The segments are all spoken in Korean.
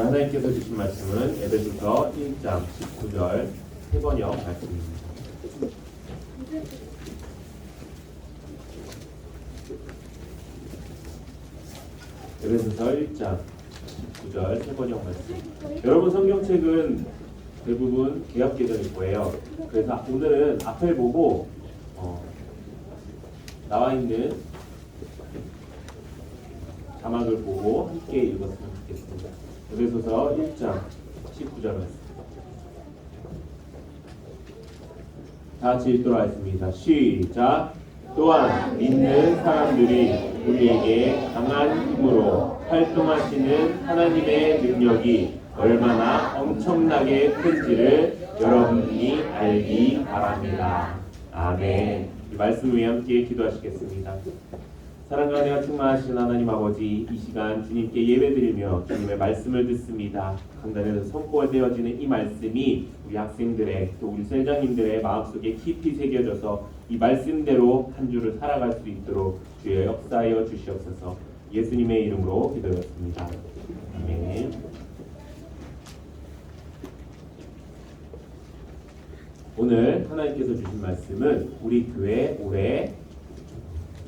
오늘 하나님께서 주신 말씀은 에베소서 1장 19절 세번역 말씀입니다. 에베소서 1장 19절 세번역 말씀. 여러분 성경책은 대부분 개혁 개정일 거예요. 그래서 오늘은 앞을 보고 어, 나와 있는 자막을 보고 함께 읽었으면 좋겠습니다. 에베소서 1장 19절 말씀. 다 같이 읽도록 하겠습니다. 시작. 또한 믿는 사람들이 우리에게 강한 힘으로 활동하시는 하나님의 능력이 얼마나 엄청나게 큰지를 여러분이 알기 바랍니다. 아멘. 이 말씀 위에 함께 기도하시겠습니다. 사랑과 은혜가 충만하신 하나님 아버지 이 시간 주님께 예배드리며 주님의 말씀을 듣습니다. 강단에서 선포되어지는 이 말씀이 우리 학생들의 또 우리 세장님들의 마음속에 깊이 새겨져서 이 말씀대로 한 주를 살아갈 수 있도록 주여 역사하여 주시옵소서 예수님의 이름으로 기도했습니다. 아멘. 오늘 하나님께서 주신 말씀은 우리 교회 올해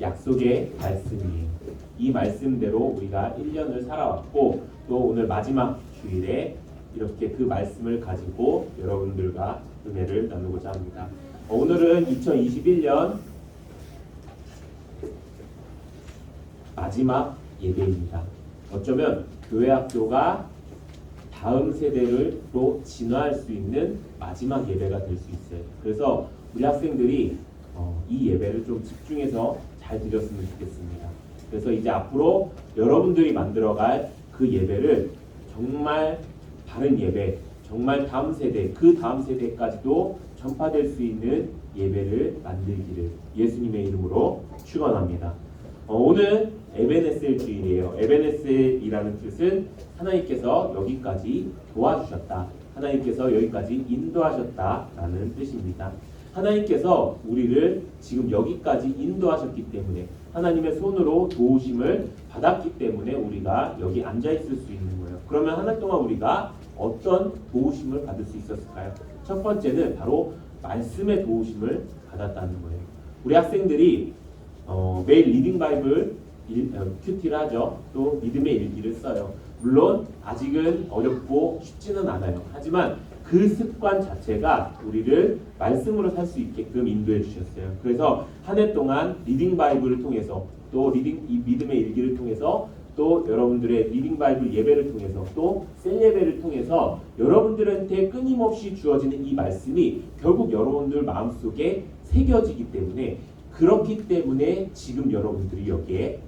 약속의 말씀이에요. 이 말씀대로 우리가 1년을 살아왔고 또 오늘 마지막 주일에 이렇게 그 말씀을 가지고 여러분들과 은혜를 나누고자 합니다. 어, 오늘은 2021년 마지막 예배입니다. 어쩌면 교회 학교가 다음 세대를로 진화할 수 있는 마지막 예배가 될 수 있어요. 그래서 우리 학생들이 어, 이 예배를 좀 집중해서 잘 드렸으면 좋겠습니다. 그래서 이제 앞으로 여러분들이 만들어갈 그 예배를 정말 바른 예배, 정말 다음 세대, 그 다음 세대까지도 전파될 수 있는 예배를 만들기를 예수님의 이름으로 축원합니다. 어, 오늘 에베네셀 주일이에요. 에베네셀이라는 뜻은 하나님께서 여기까지 도와주셨다. 하나님께서 여기까지 인도하셨다라는 뜻입니다. 하나님께서 우리를 지금 여기까지 인도하셨기 때문에 하나님의 손으로 도우심을 받았기 때문에 우리가 여기 앉아 있을 수 있는 거예요. 그러면 한 해 동안 우리가 어떤 도우심을 받을 수 있었을까요? 첫 번째는 바로 말씀의 도우심을 받았다는 거예요. 우리 학생들이 어, 매일 리딩 바이블 일, 어, 큐티를 하죠. 또 믿음의 일기를 써요. 물론 아직은 어렵고 쉽지는 않아요. 하지만 그 습관 자체가 우리를 말씀으로 살 수 있게끔 인도해 주셨어요. 그래서 한 해 동안 리딩 바이블을 통해서 또 리딩 이 믿음의 일기를 통해서 또 여러분들의 리딩 바이블 예배를 통해서 또 셀 예배를 통해서 여러분들한테 끊임없이 주어지는 이 말씀이 결국 여러분들 마음속에 새겨지기 때문에 그렇기 때문에 지금 여러분들이 여기에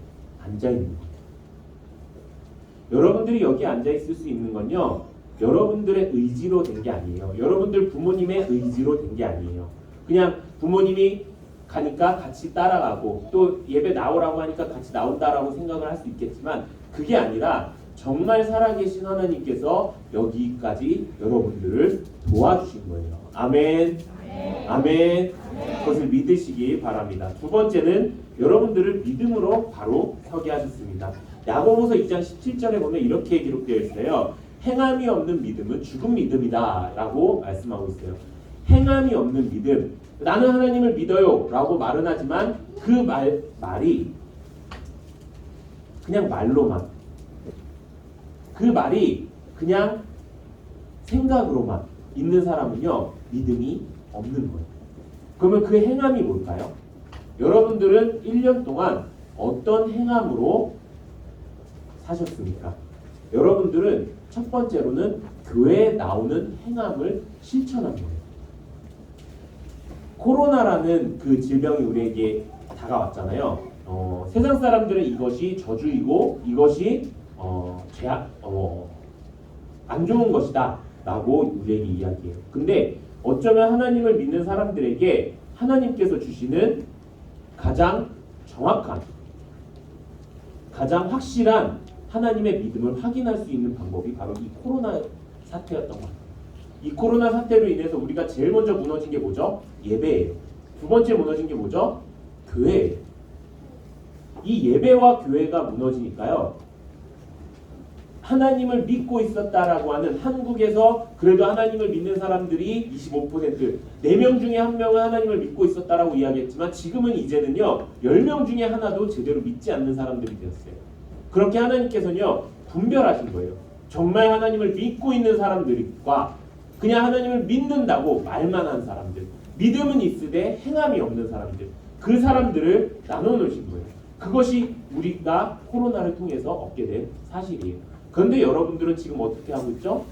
앉아 있는 거예요. 여러분들이 여기 앉아 있을 수 있는 건요. 여러분들의 의지로 된 게 아니에요. 여러분들 부모님의 의지로 된 게 아니에요. 그냥 부모님이 가니까 같이 따라가고 또 예배 나오라고 하니까 같이 나온다라고 생각을 할 수 있겠지만 그게 아니라 정말 살아계신 하나님께서 여기까지 여러분들을 도와주신 거예요. 아멘. 아멘. 그것을 믿으시기 바랍니다. 두 번째는 여러분들을 믿음으로 바로 서게 하셨습니다. 야고보서 2장 17절에 보면 이렇게 기록되어 있어요. 행함이 없는 믿음은 죽은 믿음이다라고 말씀하고 있어요. 행함이 없는 믿음. 나는 하나님을 믿어요라고 말은 하지만 그 말 말이 그냥 말로만 그 말이 그냥 생각으로만 있는 사람은요 믿음이 없는 거예요. 그러면 그 행함이 뭘까요? 여러분들은 1년 동안 어떤 행함으로 사셨습니까? 여러분들은 첫 번째로는 교회에 나오는 행함을 거예요. 코로나라는 그 질병이 우리에게 다가왔잖아요. 어, 세상 사람들은 이것이 저주이고 이것이 어, 죄악, 어, 안 좋은 것이다 라고 우리에게 이야기해요. 근데 어쩌면 하나님을 믿는 사람들에게 하나님께서 주시는 가장 정확한, 가장 확실한 하나님의 믿음을 확인할 수 있는 방법이 바로 이 코로나 사태였던 것 같아요. 이 코로나 사태로 인해서 우리가 제일 먼저 무너진 게 뭐죠? 예배예요. 두 번째 무너진 게 뭐죠? 교회예요. 이 예배와 교회가 무너지니까요. 하나님을 믿고 있었다라고 하는 한국에서 그래도 하나님을 믿는 사람들이 25% 4명 중에 한 명은 하나님을 믿고 있었다라고 이야기했지만 지금은 이제는요 10명 중에 하나도 제대로 믿지 않는 사람들이 되었어요. 그렇게 하나님께서는요 분별하신 거예요. 정말 하나님을 믿고 있는 사람들과 그냥 하나님을 믿는다고 말만 한 사람들 믿음은 있으되 행함이 없는 사람들 그 사람들을 나눠 놓으신 거예요. 그것이 우리가 코로나를 통해서 얻게 된 사실이에요. 그런데 여러분들은 지금 어떻게 하고 있죠?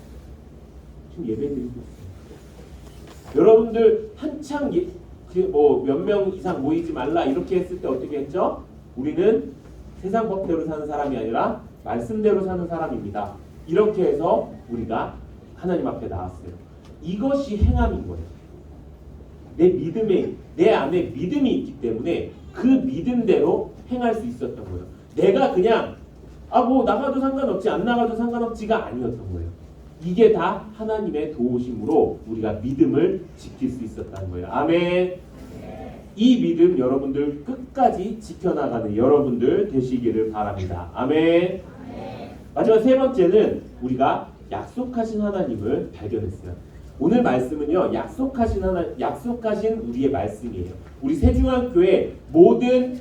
지금 예배 드리고 있어요. 여러분들 한창 그뭐몇 명 이상 모이지 말라 이렇게 했을 때 어떻게 했죠? 우리는 세상 법대로 사는 사람이 아니라 말씀대로 사는 사람입니다. 이렇게 해서 우리가 하나님 앞에 나왔어요. 이것이 행함인 거예요. 내 믿음에 내 안에 믿음이 있기 때문에 그 믿음대로 행할 수 있었던 거예요. 내가 그냥 아 뭐 나가도 상관없지 안 나가도 상관없지가 아니었던 거예요. 이게 다 하나님의 도우심으로 우리가 믿음을 지킬 수 있었다는 거예요. 아멘. 이 믿음 여러분들 끝까지 지켜나가는 여러분들 되시기를 바랍니다. 아멘. 마지막 세 번째는 우리가 약속하신 하나님을 발견했어요. 오늘 말씀은요 약속하신 하나 약속하신 우리의 말씀이에요. 우리 세중학교의 모든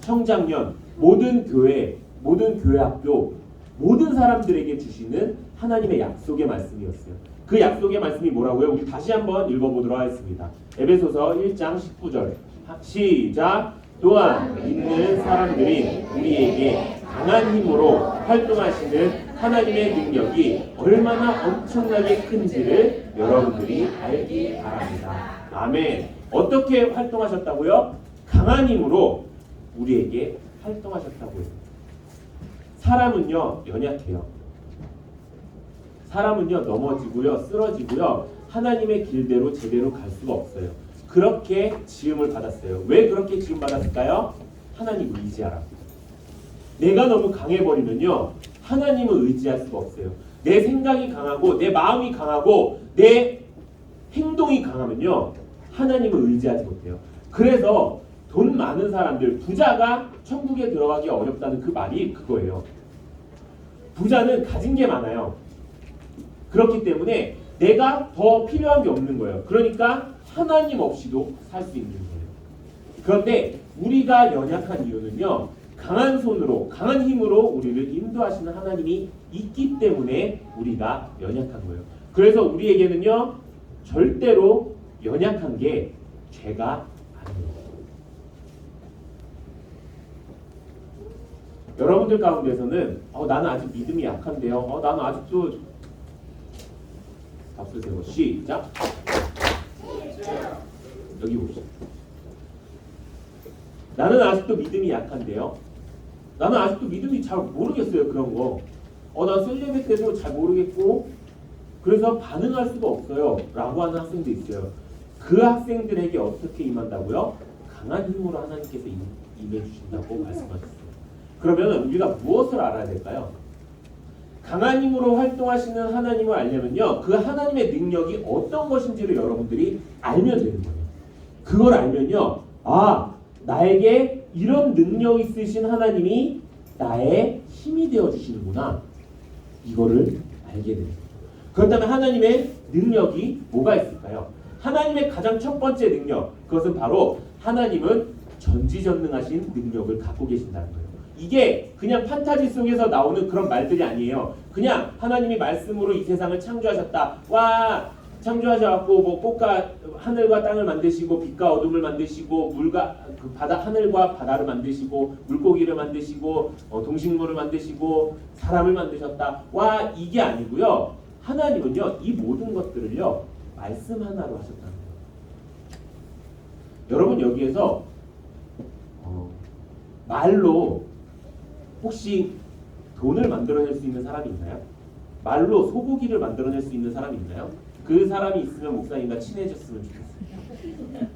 청장년, 모든 교회, 모든 교회 학교, 모든 사람들에게 주시는 하나님의 약속의 말씀이었어요. 그 약속의 말씀이 뭐라고요? 우리 다시 한번 읽어보도록 하겠습니다. 에베소서 1장 19절 시작 또한 믿는 사람들이 우리에게 강한 힘으로 활동하시는 하나님의 능력이 얼마나 엄청나게 큰지를 여러분들이 알기 바랍니다. 아멘. 어떻게 활동하셨다고요? 강한 힘으로 우리에게 활동하셨다고요. 사람은요 연약해요. 사람은요 넘어지고요 쓰러지고요 하나님의 길대로 제대로 갈 수가 없어요. 그렇게 지음을 받았어요. 왜 그렇게 지음 받았을까요? 하나님을 의지하라고. 내가 너무 강해 버리면요 하나님을 의지할 수가 없어요. 내 생각이 강하고 내 마음이 강하고 내 행동이 강하면요 하나님을 의지하지 못해요. 그래서 돈 많은 사람들 부자가 천국에 들어가기 어렵다는 그 말이 그거예요. 부자는 가진 게 많아요. 그렇기 때문에 내가 더 필요한 게 없는 거예요. 그러니까 하나님 없이도 살 수 있는 거예요. 그런데 우리가 연약한 이유는요. 강한 손으로 강한 힘으로 우리를 인도하시는 하나님이 있기 때문에 우리가 연약한 거예요. 그래서 우리에게는요. 절대로 연약한 게 죄가 아니에요. 여러분들 가운데서는 어, 나는 아직 믿음이 약한데요. 어, 나는 아직도 박수 세고 시작. 여기 보시죠. 나는 아직도 믿음이 약한데요. 나는 아직도 믿음이 잘 모르겠어요 그런 거. 어, 난 셀레베 때도 잘 모르겠고 그래서 반응할 수가 없어요. 라고 하는 학생도 있어요. 그 학생들에게 어떻게 임한다고요? 강한 힘으로 하나님께서 임- 임해 주신다고 말씀하셨어요. 그러면 우리가 무엇을 알아야 될까요? 강한 힘으로 활동하시는 하나님을 알려면요. 그 하나님의 능력이 어떤 것인지를 여러분들이 알면 되는 거예요. 그걸 알면요. 아, 나에게 이런 능력 있으신 하나님이 나의 힘이 되어 주시는구나. 이거를 알게 되는 거죠. 그렇다면 하나님의 능력이 뭐가 있을까요? 하나님의 가장 첫 번째 능력, 그것은 바로 하나님은 전지전능하신 능력을 갖고 계신다는 거예요. 이게 그냥 판타지 속에서 나오는 그런 말들이 아니에요. 그냥 하나님이 말씀으로 이 세상을 창조하셨다. 와 창조하셔갖고 뭐 꽃과 하늘과 땅을 만드시고 빛과 어둠을 만드시고 물과 그 바다 하늘과 바다를 만드시고 물고기를 만드시고 어, 동식물을 만드시고 사람을 만드셨다. 와 이게 아니고요. 하나님은요 이 모든 것들을요 말씀 하나로 하셨다는 거예요. 여러분 여기에서 어, 말로 혹시 돈을 만들어낼 수 있는 사람이 있나요? 말로 소고기를 만들어낼 수 있는 사람이 있나요? 그 사람이 있으면 목사님과 친해졌으면 좋겠어요.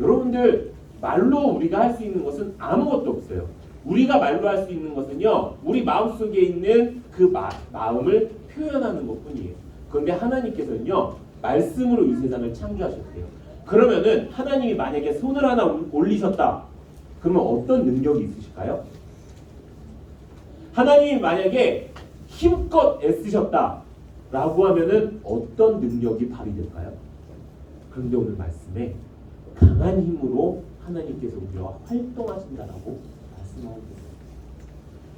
여러분들 말로 우리가 할 수 있는 것은 아무것도 없어요. 우리가 말로 할 수 있는 것은요, 우리 마음 속에 있는 그 마, 마음을 표현하는 것 뿐이에요. 그런데 하나님께서는요, 말씀으로 이 세상을 창조하셨대요. 그러면은 하나님이 만약에 손을 하나 올리셨다. 그러면 어떤 능력이 있으실까요? 하나님이 만약에 힘껏 애쓰셨다라고 하면은 어떤 능력이 발휘될까요? 그런데 오늘 말씀에 강한 힘으로 하나님께서 우리와 활동하신다라고 말씀하고 계세요.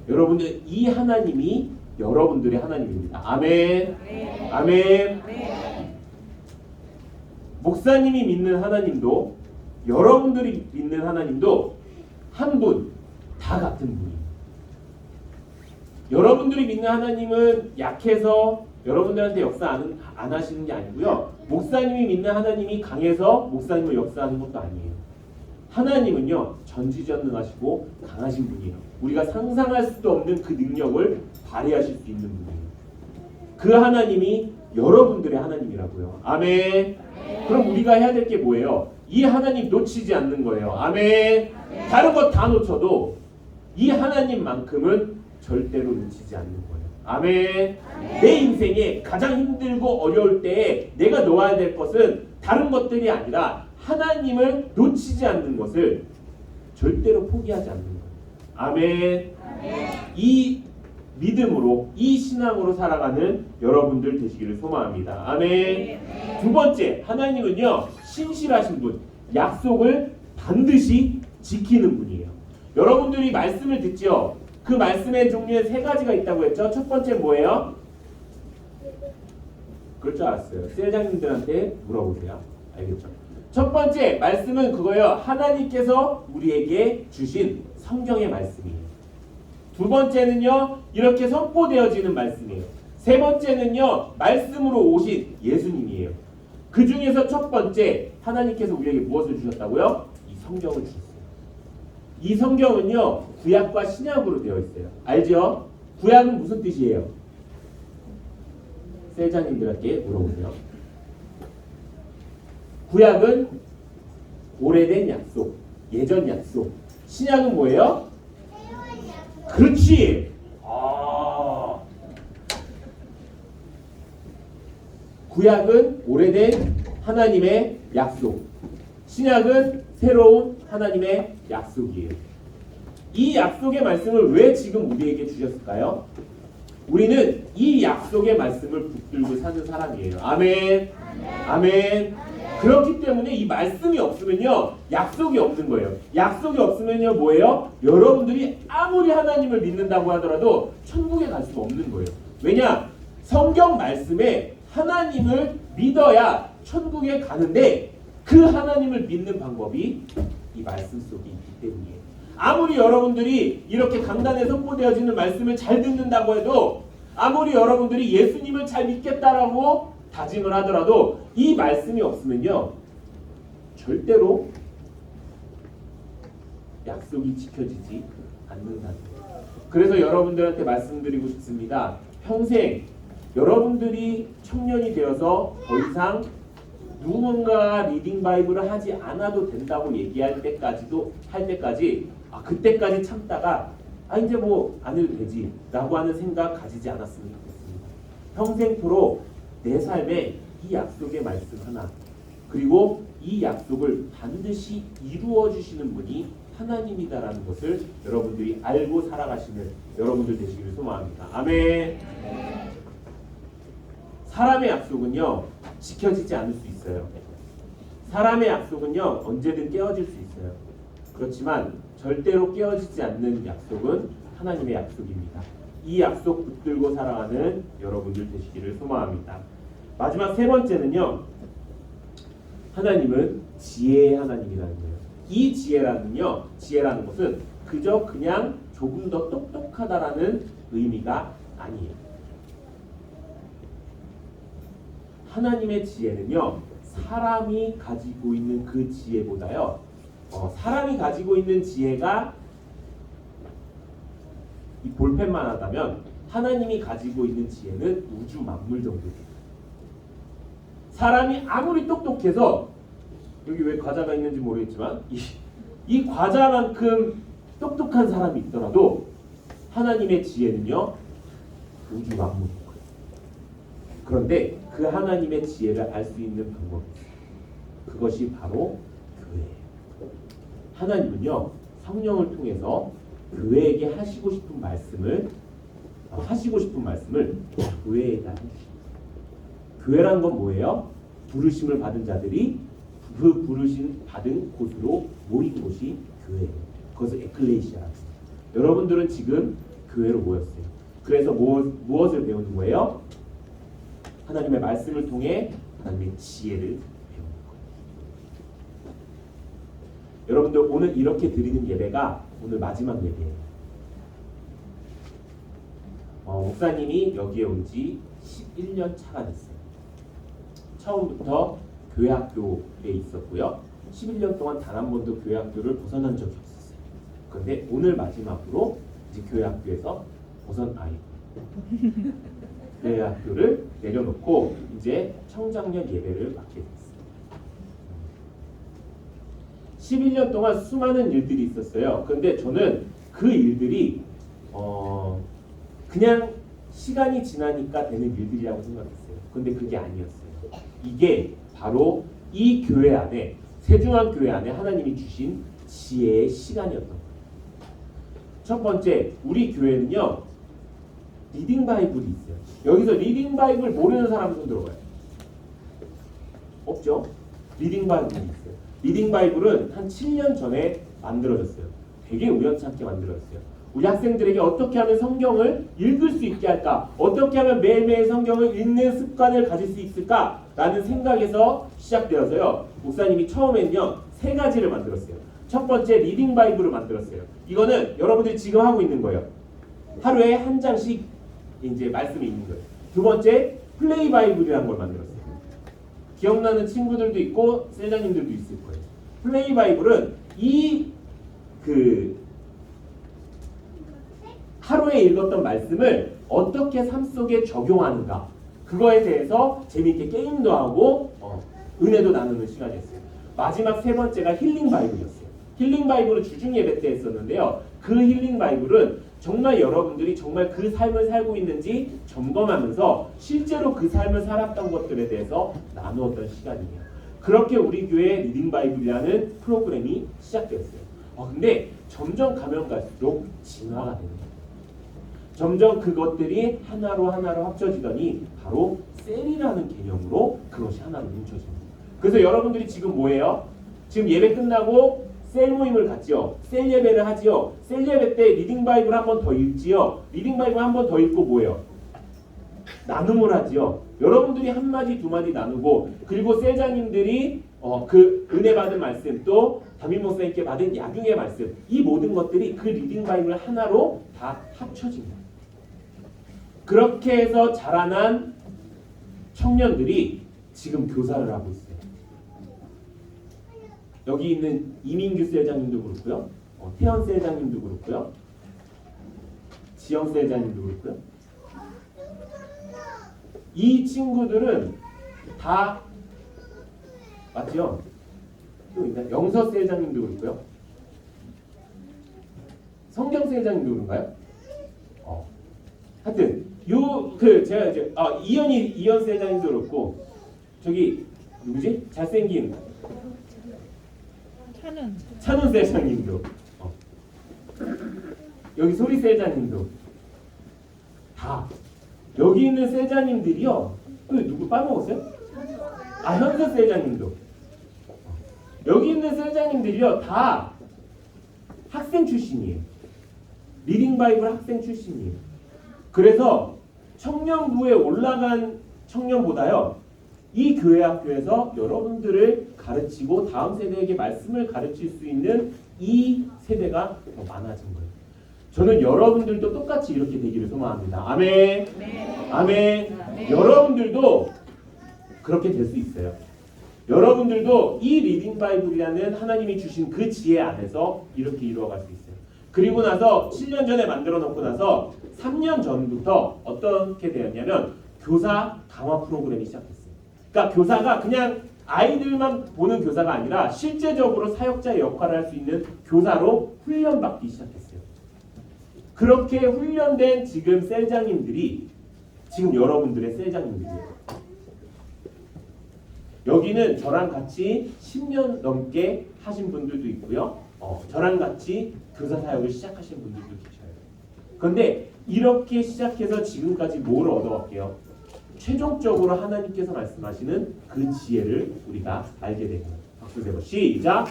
여러분들 이 하나님이 여러분들의 하나님입니다. 아멘. 아멘. 목사님이 믿는 하나님도 여러분들이 믿는 하나님도 한 분, 다 같은 분이에요. 여러분들이 믿는 하나님은 약해서 여러분들한테 역사 안, 안 하시는 게 아니고요. 목사님이 믿는 하나님이 강해서 목사님을 역사하는 것도 아니에요. 하나님은요 전지전능하시고 강하신 분이에요. 우리가 상상할 수도 없는 그 능력을 발휘하실 수 있는 분이에요. 그 하나님이 여러분들의 하나님이라고요. 아멘. 그럼 우리가 해야 될 게 뭐예요? 이 하나님 놓치지 않는 거예요. 아멘. 다른 것 다 놓쳐도 이 하나님만큼은 절대로 놓치지 않는 거예요. 아멘. 내 인생에 가장 힘들고 어려울 때에 내가 놓아야 될 것은 다른 것들이 아니라 하나님을 놓치지 않는 것을 절대로 포기하지 않는 거예요. 아멘. 이 믿음으로 이 신앙으로 살아가는 여러분들 되시기를 소망합니다. 아멘. 두 번째, 하나님은요 신실하신 분, 약속을 반드시 지키는 분이에요. 여러분들이 말씀을 듣죠. 그 말씀의 종류에 세 가지가 있다고 했죠. 첫 번째 뭐예요? 그럴 줄 알았어요. 셀장님들한테 물어보세요. 알겠죠? 첫 번째 말씀은 그거예요. 하나님께서 우리에게 주신 성경의 말씀이에요. 두 번째는요, 이렇게 선포되어지는 말씀이에요. 세 번째는요, 말씀으로 오신 예수님이에요. 그 중에서 첫 번째, 하나님께서 우리에게 무엇을 주셨다고요? 이 성경을 주셨어요. 이 성경은요, 구약과 신약으로 되어 있어요. 알죠? 구약은 무슨 뜻이에요? 세자님들에게 물어보세요. 구약은 오래된 약속, 예전 약속. 신약은 뭐예요? 그렇지. 아. 구약은 오래된 하나님의 약속. 신약은 새로운 하나님의 약속이에요. 이 약속의 말씀을 왜 지금 우리에게 주셨을까요? 우리는 이 약속의 말씀을 붙들고 사는 사람이에요. 아멘. 아멘. 그렇기 때문에 이 말씀이 없으면요 약속이 없는 거예요. 약속이 없으면요 뭐예요? 여러분들이 아무리 하나님을 믿는다고 하더라도 천국에 갈 수가 없는 거예요. 왜냐? 성경 말씀에 하나님을 믿어야 천국에 가는데 그 하나님을 믿는 방법이 이 말씀 속에 있기 때문이에요. 아무리 여러분들이 이렇게 강단에 선포되어지는 말씀을 잘 듣는다고 해도 아무리 여러분들이 예수님을 잘 믿겠다라고 다짐을 하더라도 이 말씀이 없으면요 절대로 약속이 지켜지지 않는다는 거예요. 그래서 여러분들한테 말씀드리고 싶습니다. 평생 여러분들이 청년이 되어서 더 이상 누군가 리딩 바이블을 하지 않아도 된다고 얘기할 때까지도 할 때까지 아 그때까지 참다가 아 이제 뭐 안 해도 되지라고 하는 생각 가지지 않았으면 좋겠습니다. 평생토록 내 삶에 이 약속의 말씀 하나 그리고 이 약속을 반드시 이루어 주시는 분이 하나님이다라는 것을 여러분들이 알고 살아가시는 여러분들 되시기를 소망합니다. 아멘. 사람의 약속은요 지켜지지 않을 수 있어요. 사람의 약속은요 언제든 깨어질 수 있어요. 그렇지만 절대로 깨어지지 않는 약속은 하나님의 약속입니다. 이 약속 붙들고 살아가는 여러분들 되시기를 소망합니다. 마지막 세 번째는요. 하나님은 지혜의 하나님이라는 거예요. 이 지혜라는요. 지혜라는 것은 그저 그냥 조금 더 똑똑하다라는 의미가 아니에요. 하나님의 지혜는요. 사람이 가지고 있는 그 지혜보다요. 어, 사람이 가지고 있는 지혜가 이 볼펜만 하다면 하나님이 가지고 있는 지혜는 우주 만물 정도 돼요. 사람이 아무리 똑똑해서 여기 왜 과자가 있는지 모르겠지만 이, 이 과자만큼 똑똑한 사람이 있더라도 하나님의 지혜는요 우주 만물 그런데 그 하나님의 지혜를 알 수 있는 방법 그것이 바로 교회예요. 하나님은요 성령을 통해서 교회에게 하시고 싶은 말씀을 어, 하시고 싶은 말씀을 교회에다 해주십니다. 교회란 건 뭐예요? 부르심을 받은 자들이 그 부르심 받은 곳으로 모인 곳이 교회예요. 그것을 에클레시아라고 합니다. 여러분들은 지금 교회로 모였어요. 그래서 무엇, 무엇을 배우는 거예요? 하나님의 말씀을 통해 하나님의 지혜를 배우는 거예요. 여러분들 오늘 이렇게 드리는 예배가 오늘 마지막 예배예요. 어, 목사님이 여기에 온 지 11년 차가 됐어요. 처음부터 교회 학교에 있었고요. 11년 동안 단 한 번도 교회 학교를 벗어난 적이 없었어요. 그런데 오늘 마지막으로 이제 교회 학교에서 벗어난 아 이 교회학교를 내려놓고 이제 청장년 예배를 맡게 됐어요. 11년 동안 수많은 일들이 있었어요. 그런데 저는 그 일들이 어 그냥 시간이 지나니까 되는 일들이라고 생각했어요. 근데 그게 아니었어요. 이게 바로 이 교회 안에 세중한 교회 안에 하나님이 주신 지혜의 시간이었던 거예요. 첫 번째, 우리 교회는요 리딩 바이블이 있어요. 여기서 리딩 바이블 모르는 사람 손 들어봐요. 없죠? 리딩 바이블이 있어요. 리딩 바이블은 한 7년 전에 만들어졌어요. 되게 우연찮게 만들어졌어요. 우리 학생들에게 어떻게 하면 성경을 읽을 수 있게 할까? 어떻게 하면 매일매일 성경을 읽는 습관을 가질 수 있을까? 라는 생각에서 시작되어서요. 목사님이 처음에는요, 세 가지를 만들었어요. 첫 번째, 리딩 바이블을 만들었어요. 이거는 여러분들이 지금 하고 있는 거예요. 하루에 한 장씩 이제 말씀이 있는 거예요. 두 번째, 플레이 바이블이라는 걸 만들었어요. 기억나는 친구들도 있고, 셀장님들도 있을 거예요. 플레이 바이블은 이 그 하루에 읽었던 말씀을 어떻게 삶 속에 적용하는가 그거에 대해서 재미있게 게임도 하고 어, 은혜도 나누는 시간이었어요. 마지막 세 번째가 힐링 바이블이었어요. 힐링 바이블은 주중 예배 때 했었는데요. 그 힐링 바이블은 정말 여러분들이 정말 그 삶을 살고 있는지 점검하면서 실제로 그 삶을 살았던 것들에 대해서 나누었던 시간이에요. 그렇게 우리 교회 리딩 바이블이라는 프로그램이 시작되었어요. 어, 근데 점점 가면 갈수록 진화가 거예요. 점점 그것들이 하나로 하나로 합쳐지더니 바로 셀이라는 개념으로 그것이 하나로 뭉쳐집니다. 그래서 여러분들이 지금 뭐예요? 지금 예배 끝나고 셀 모임을 갖지요. 셀 예배를 하지요. 셀 예배 때 리딩 바이블 한 번 더 읽지요. 리딩 바이블 한 번 더 읽고 뭐예요? 나눔을 하지요. 여러분들이 한 마디 두 마디 나누고 그리고 셀장님들이 어, 그 은혜 받은 말씀 또 담임 목사님께 받은 야경의 말씀 이 모든 것들이 그 리딩 바이블 하나로 다 합쳐집니다. 그렇게 해서 자라난 청년들이 지금 교사를 하고 있어요. 여기 있는 이민규 셀장님도 그렇고요. 어, 태연 셀장님도 그렇고요. 지영 셀장님도 그렇고요. 이 친구들은 다 맞죠? 또 있나? 영서 셀장님도 그렇고요. 성경 셀장님도 그런가요? 어. 하여튼 요그 제가 이제 아 이현이 이현 셀장님도 그렇고 저기 누구지? 잘생긴 차는 찬훈 셀장님도 어. 여기 소리 셀장님도 다 여기 있는 셀장님들이요. 그 누구 빠먹었어요? 아 현수 셀장님도 어. 여기 있는 셀장님들이요 다 학생 출신이에요. 리딩 바이블 학생 출신이에요. 그래서 청년부에 올라간 청년보다요 이 교회 학교에서 여러분들을 가르치고 다음 세대에게 말씀을 가르칠 수 있는 이 세대가 더 많아진 거예요. 저는 여러분들도 똑같이 이렇게 되기를 소망합니다. 아멘. 아멘. 여러분들도 그렇게 될 수 있어요. 여러분들도 이 리딩 바이블이라는 하나님이 주신 그 지혜 안에서 이렇게 이루어갈 수 있어요. 그리고 나서 7년 전에 만들어 놓고 나서 3년 전부터 어떻게 되었냐면 교사 강화 프로그램이 시작됐어요. 그러니까 교사가 그냥 아이들만 보는 교사가 아니라 실제적으로 사역자의 역할을 할 수 있는 교사로 훈련받기 시작했어요. 그렇게 훈련된 지금 셀장님들이 지금 여러분들의 셀장님들이에요. 여기는 저랑 같이 10년 넘게 하신 분들도 있고요. 어, 저랑 같이 교사 사역을 시작하신 분들도 계셔요. 그런데 이렇게 시작해서 지금까지 뭘 얻어갈게요? 최종적으로 하나님께서 말씀하시는 그 지혜를 우리가 알게 되는 거예요. 박수 세번 시작.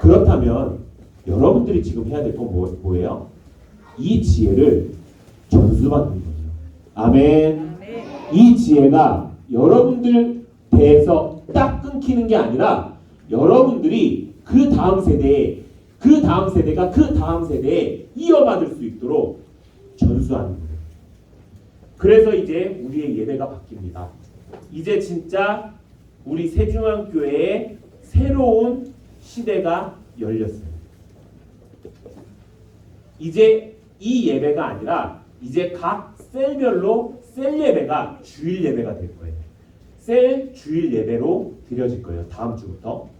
그렇다면 여러분들이 지금 해야 될 건 뭐, 뭐예요? 이 지혜를 전수받는 거예요. 아멘. 이 지혜가 여러분들 배에서 딱 끊기는 게 아니라 여러분들이 그 다음 세대에 그 다음 세대가 그 다음 세대에 이어받을 수 있도록 전수하는. 그래서 이제 우리의 예배가 바뀝니다. 이제 진짜 우리 세중앙교회의 새로운 시대가 열렸어요. 이제 이 예배가 아니라 이제 각 셀별로 셀 예배가 주일 예배가 될 거예요. 셀 주일 예배로 드려질 거예요. 다음 주부터.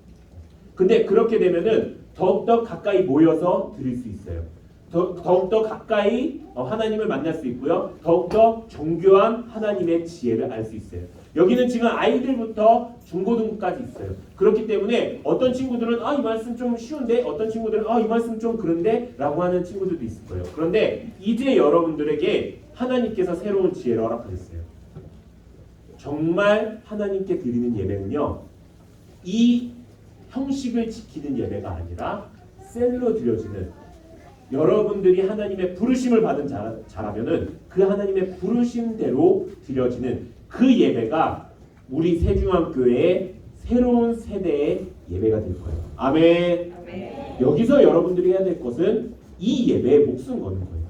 근데 그렇게 되면은 더욱더 가까이 모여서 드릴 수 있어요. 더, 더욱더 가까이 어, 하나님을 만날 수 있고요. 더욱더 정교한 하나님의 지혜를 알 수 있어요. 여기는 지금 아이들부터 중고등까지 있어요. 그렇기 때문에 어떤 친구들은 아 이 말씀 좀 쉬운데 어떤 친구들은 아 이 말씀 좀 그런데 라고 하는 친구들도 있을 거예요. 그런데 이제 여러분들에게 하나님께서 새로운 지혜를 허락하셨어요. 정말 하나님께 드리는 예배는요. 이 형식을 지키는 예배가 아니라 셀로 드려지는 여러분들이 하나님의 부르심을 받은 자, 자라면은 그 하나님의 부르심대로 드려지는 그 예배가 우리 세중앙교회의 새로운 세대의 예배가 될 거예요. 아멘. 여기서 여러분들이 해야 될 것은 이 예배에 목숨 거는 거예요.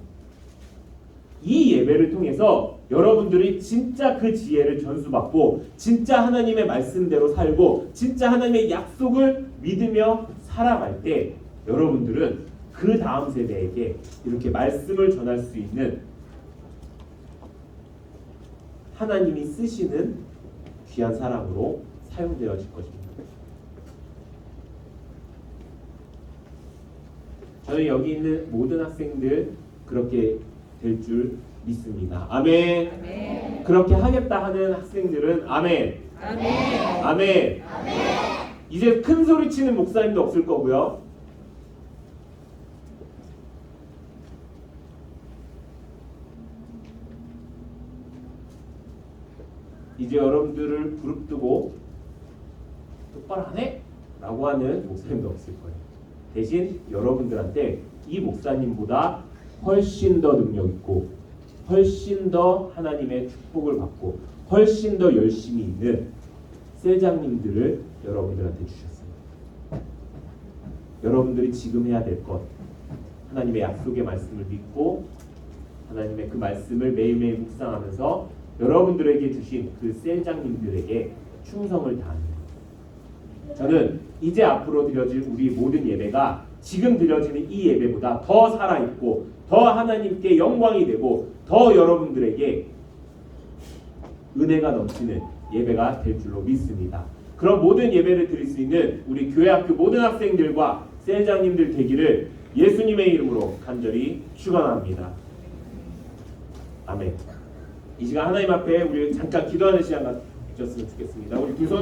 이 예배를 통해서 여러분들이 진짜 그 지혜를 전수받고 진짜 하나님의 말씀대로 살고 진짜 하나님의 약속을 믿으며 살아갈 때 여러분들은 그 다음 세대에게 이렇게 말씀을 전할 수 있는 하나님이 쓰시는 귀한 사람으로 사용되어질 것입니다. 저는 여기 있는 모든 학생들 그렇게 될 줄 믿습니다. 아멘. 그렇게 하겠다 하는 학생들은 아멘. 아멘. 이제 큰 소리 치는 목사님도 없을 거고요. 이제 여러분들을 부릅뜨고 똑바로 하네? 라고 하는 목사님도 없을 거예요. 대신 여러분들한테 이 목사님보다 훨씬 더 능력 있고 훨씬 더 하나님의 축복을 받고 훨씬 더 열심히 있는 셀장님들을 여러분들한테 주셨어요. 여러분들이 지금 해야 될 것, 하나님의 약속의 말씀을 믿고 하나님의 그 말씀을 매일매일 묵상하면서 여러분들에게 주신 그 셀장님들에게 충성을 다하는 것. 저는 이제 앞으로 드려질 우리 모든 예배가 지금 드려지는 이 예배보다 더 살아있고 더 하나님께 영광이 되고 더 여러분들에게 은혜가 넘치는 예배가 될 줄로 믿습니다. 그런 모든 예배를 드릴 수 있는 우리 교회 학교 모든 학생들과 셀장님들 되기를 예수님의 이름으로 간절히 축원합니다. 아멘. 이 시간 하나님 앞에 우리 잠깐 기도하는 시간 가졌으면 좋겠습니다. 우리 두 손.